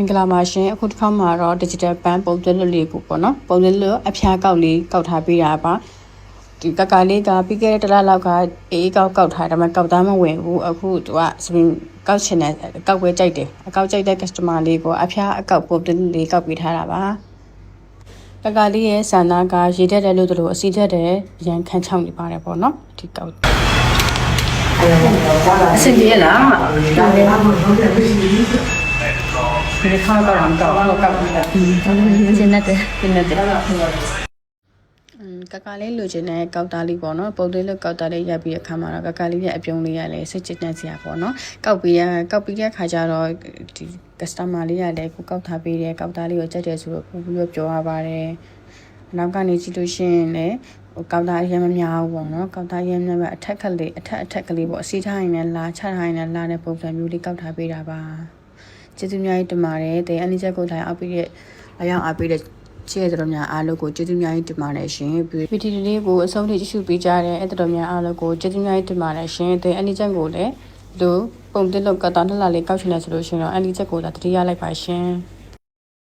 မင်္ဂလာပါရှင်အခုတစ်ခါမှာတော့ digital pen ပုံသွင်းလွတ်လေးကိုပေါ့နော်ပုံသွင်းလွတ်အဖျားကောက်လေးကောက်ထားပေးတာပါဒီကကာလေးကပြီးခဲ့တဲ့တစ်လလောက်ကအေးကောက်ကောက်ထားတယ်ဒါပေမဲ့ကောက်သားမဝင်ဘူးအခုသူကစပင်ကောက်ချင်တယ်ကောက်ပွဲကြိုက်တယ်အကောက်ကြိုက်တဲ့ customer လေးကိုအဖျားအကောက်ပုံသွင်းလေးကောက်ပေးထားတာပါကကာလေးရဲ့ဆန္ဒကရေတက်တယ်လို့တို့အစီတက်တယ်ရန်ခန်းချောင်းနေပါတယ်ပေါ့နော်ဒီကောက်အစင်ကြီးလား ဒီခါကတော့ကောက်တော့ကောက်ပြီးတာကျင်းတဲ့ပြနေတယ်อืมကကလေးလိုချင်တဲ့ကောက်သားလေးပေါ့နော်ပုံသွင်းလို့ကောက်သားလေးရိုက်ပြီးတဲ့အခါမှာတော့ကကလေးရဲ့အပြုံးလေးရလဲစိတ်ချတဲ့စရာပေါ့နော်ကောက်ပြီးရကောက်ပြီးတဲ့အခါကျတော့ဒီ customer လေးရလဲကိုကောက်ထားပေးတဲ့ကောက်သားလေးကိုကြိုက်တယ်ဆိုတော့ပို့ပြီးတော့ပြောရပါတယ်နောက်ကနေကြည့်လို့ရှိရင်လည်းဟိုကောက်သားအရင်မများဘူးပေါ့နော်ကောက်သားရမ်းများပဲအထက်ကလေးအထက်အထက်ကလေးပေါ့အစီထားရင်လည်းလာချထားရင်လည်းလာတဲ့ပုံစံမျိုးလေးကောက်ထားပေးတာပါ ကျေးဇူးများကြီးတင်ပါတယ်တဲ့အနည်းချက်ကိုထိုင်အောက်ပြီးတဲ့အရောက်အားပေးတဲ့ချစ်ရတဲ့တော်များအားလုံးကိုကျေးဇူးများကြီးတင်ပါတယ်ရှင်ဗီဒီယိုလေးကိုအဆုံးထိကြည့်ရှုပေးကြတဲ့အဲ့တော်များအားလုံးကိုကျေးဇူးများကြီးတင်ပါတယ်ရှင်တဲ့အနည်းချက်ကိုလည်းဒီပုံတက်လောက်ကတားနှစ်လလေးကောက်ချင်တယ်ဆိုလို့ရှင်တော့အနည်းချက်ကိုလည်းတတိယလိုက်ပါရှင်